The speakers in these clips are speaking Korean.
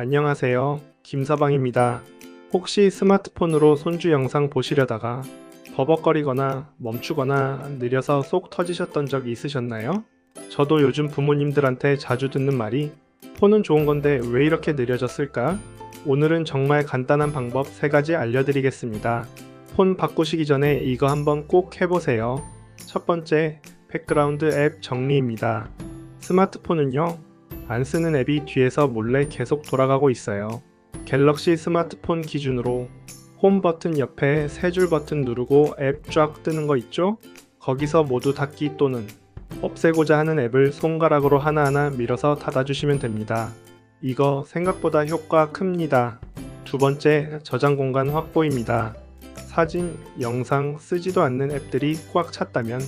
안녕하세요. 김서방입니다. 혹시 스마트폰으로 손주 영상 보시려다가 버벅거리거나 멈추거나 느려서 쏙 터지셨던 적 있으셨나요? 저도 요즘 부모님들한테 자주 듣는 말이 폰은 좋은 건데 왜 이렇게 느려졌을까? 오늘은 정말 간단한 방법 3가지 알려드리겠습니다. 폰 바꾸시기 전에 이거 한번 꼭 해보세요. 첫 번째, 백그라운드 앱 정리입니다. 스마트폰은요, 안 쓰는 앱이 뒤에서 몰래 계속 돌아가고 있어요. 갤럭시 스마트폰 기준으로 홈 버튼 옆에 세 줄 버튼 누르고 앱 쫙 뜨는 거 있죠? 거기서 모두 닫기 또는 없애고자 하는 앱을 손가락으로 하나하나 밀어서 닫아주시면 됩니다. 이거 생각보다 효과 큽니다. 두 번째, 저장 공간 확보입니다. 사진, 영상, 쓰지도 않는 앱들이 꽉 찼다면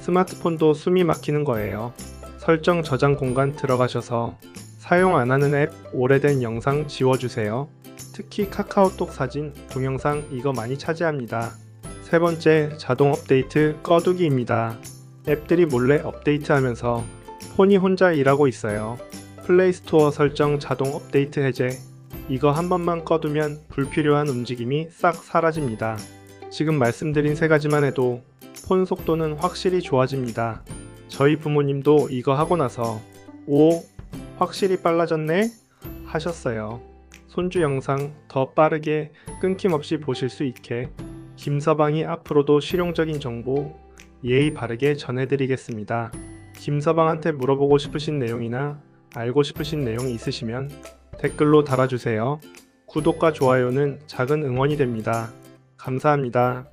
스마트폰도 숨이 막히는 거예요. 설정 저장 공간 들어가셔서 사용 안 하는 앱, 오래된 영상 지워주세요. 특히 카카오톡 사진, 동영상 이거 많이 차지합니다. 세 번째, 자동 업데이트 꺼두기입니다. 앱들이 몰래 업데이트하면서 폰이 혼자 일하고 있어요. 플레이스토어 설정 자동 업데이트 해제. 이거 한 번만 꺼두면 불필요한 움직임이 싹 사라집니다. 지금 말씀드린 세 가지만 해도 폰 속도는 확실히 좋아집니다. 저희 부모님도 이거 하고 나서 오, 확실히 빨라졌네? 하셨어요. 손주 영상 더 빠르게 끊김없이 보실 수 있게 김서방이 앞으로도 실용적인 정보 예의 바르게 전해드리겠습니다. 김서방한테 물어보고 싶으신 내용이나 알고 싶으신 내용이 있으시면 댓글로 달아주세요. 구독과 좋아요는 작은 응원이 됩니다. 감사합니다.